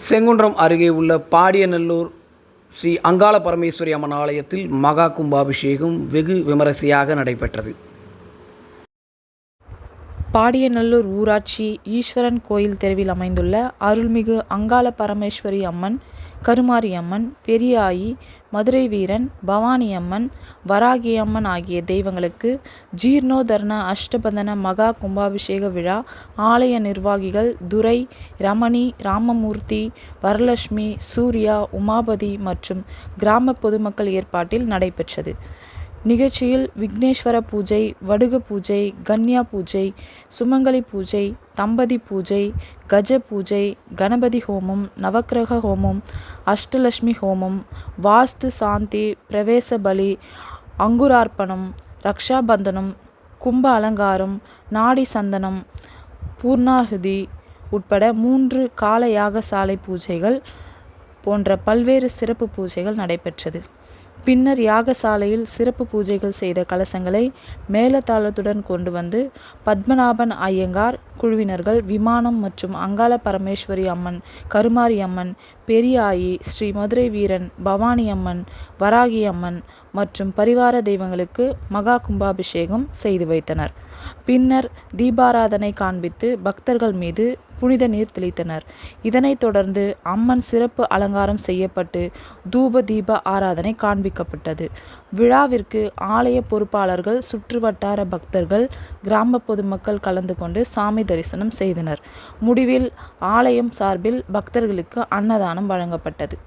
செங்குன்றம் அருகே உள்ள பாடியநல்லூர் ஸ்ரீ அங்காள பரமேஸ்வரி அம்மன் ஆலயத்தில் மகா கும்பாபிஷேகம் வெகு விமரிசையாக நடைபெற்றது. பாடியநல்லூர் ஊராட்சி ஈஸ்வரன் கோயில் தெருவில் அமைந்துள்ள அருள்மிகு அங்காள பரமேஸ்வரி அம்மன் கருமாரி அம்மன் பெரியாயி மதுரை வீரன் பவானி அம்மன் வராகி அம்மன் ஆகிய தெய்வங்களுக்கு ஜீர்ணோதர்ண அஷ்டபந்தன மகா கும்பாபிஷேக விழா ஆலய நிர்வாகிகள் துரை ரமணி ராமமூர்த்தி வரலட்சுமி சூர்யா உமாபதி மற்றும் கிராம பொதுமக்கள் ஏற்பாட்டில் நடைபெற்றது. நிகழ்ச்சியில் விக்னேஸ்வர பூஜை வடுக பூஜை கன்யா பூஜை சுமங்கலி பூஜை தம்பதி பூஜை கஜ பூஜை கணபதி ஹோமம் நவக்கிரக ஹோமம் அஷ்டலட்சுமி ஹோமம் வாஸ்து சாந்தி பிரவேச பலி அங்குரார்ப்பணம் ரக்ஷாபந்தனம் கும்ப அலங்காரம் நாடி சந்தனம் பூர்ணாகுதி உட்பட மூன்று கால யாகசாலை பூஜைகள் போன்ற பல்வேறு சிறப்பு பூஜைகள் நடைபெற்றது. பின்னர் யாகசாலையில் சிறப்பு பூஜைகள் செய்த கலசங்களை மேலதாளத்துடன் கொண்டு வந்து பத்மநாபன் ஐயங்கார் குழுவினர்கள் விமானம் மற்றும் அங்காள பரமேஸ்வரி அம்மன் கருமாரி அம்மன் பெரியாயி ஸ்ரீ மதுரை வீரன் பவானி அம்மன் வராகி அம்மன் மற்றும் பரிவார தெய்வங்களுக்கு மகா கும்பாபிஷேகம் செய்து வைத்தனர். பின்னர் தீபாராதனை காண்பித்து பக்தர்கள் மீது புனித நீர் தெளித்தனர். இதனைத் தொடர்ந்து அம்மன் சிறப்பு அலங்காரம் செய்யப்பட்டு தூப தீப ஆராதனை காண்பிக்கப்பட்டது. விழாவிற்கு ஆலய பொறுப்பாளர்கள் சுற்றுவட்டார பக்தர்கள் கிராம பொதுமக்கள் கலந்து கொண்டு சாமி தரிசனம் செய்தனர். முடிவில் ஆலயம் சார்பில் பக்தர்களுக்கு அன்னதானம் வழங்கப்பட்டது.